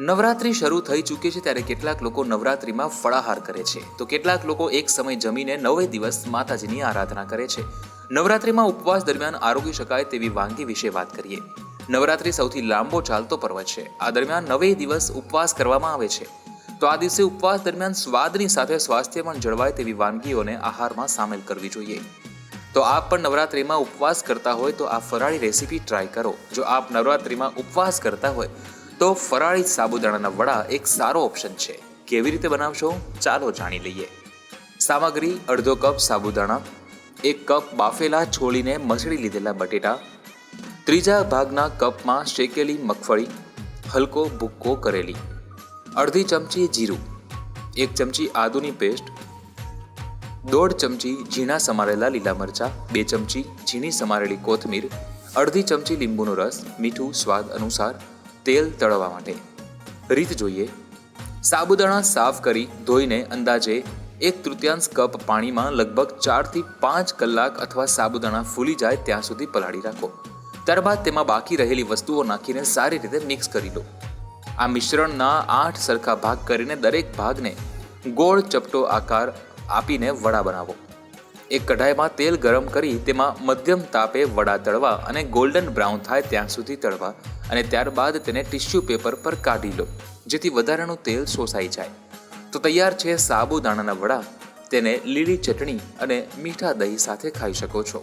નવરાત્રિ શરૂ થઈ ચૂકી છે ત્યારે કેટલાક લોકો નવરાત્રિમાં ફળાહાર કરે છે. તો કેટલાક લોકો એક સમય જમીને નવે દિવસ માતાજીની આરાધના કરે છે. નવરાત્રિમાં ઉપવાસ દરમિયાન આરોગી શકાય તેવી વાનગી વિશે વાત કરીએ. નવરાત્રિ સૌથી લાંબો ચાલતો પર્વ છે. આ દરમિયાન નવે દિવસ ઉપવાસ કરવામાં આવે છે. તો આ દિવસે ઉપવાસ દરમિયાન સ્વાદની સાથે સ્વાસ્થ્ય પણ જળવાય તેવી વાનગીઓને આહારમાં સામેલ કરવી જોઈએ. તો આપ પણ નવરાત્રિમાં ઉપવાસ કરતા હોય તો આ ફરાળી રેસીપી ટ્રાય કરો. જો આપ નવરાત્રિમાં ઉપવાસ કરતા હોય તો ફરાળી સાબુદાણાના વડા એક સારો ઓપ્શન છે. કેવી રીતે બનાવશો? ચાલો જાણી લઈએ. સામગ્રી, અડધો કપ સાબુદાણા, એક કપ બાફેલા છોલીને મસળી લીધેલા બટેટા, ત્રીજા ભાગના કપમાં શેકેલી મગફળી, હલકો ભૂક્કો કરેલી, અડધી ચમચી જીરું, એક ચમચી આદુની પેસ્ટ, દોઢ ચમચી ઝીણા સમારેલા લીલા મરચાં, બે ચમચી ઝીણી સમારેલી કોથમીર, અડધી ચમચી લીંબુનો રસ, મીઠું સ્વાદ અનુસાર તેલ તળવા માટે. રીત જોઈએ. સાબુદાણા સાફ કરી ધોઈને અંદાજે એક તૃતીયાંશ કપ પાણીમાં લગભગ ચારથી પાંચ કલાક અથવા સાબુદાણા ફૂલી જાય ત્યાં સુધી પલાળી રાખો. ત્યારબાદ તેમાં બાકી રહેલી વસ્તુઓ નાખીને સારી રીતે મિક્સ કરી લો. આ મિશ્રણના આઠ સરખા ભાગ કરીને દરેક ભાગને ગોળ ચપટો આકાર આપીને વડા બનાવો. એક કઢાઈમાં તેલ ગરમ કરી તેમાં મધ્યમ તાપે વડા તળવા અને ગોલ્ડન બ્રાઉન થાય ત્યાં સુધી તળવા. અને ત્યારબાદ તેને ટિશ્યુ પેપર પર કાઢી લો, જેથી વધારાનું તેલ શોષાઈ જાય. તો તૈયાર છે સાબુદાણાના વડા. તેને લીલી ચટણી અને મીઠા દહીં સાથે ખાઈ શકો છો.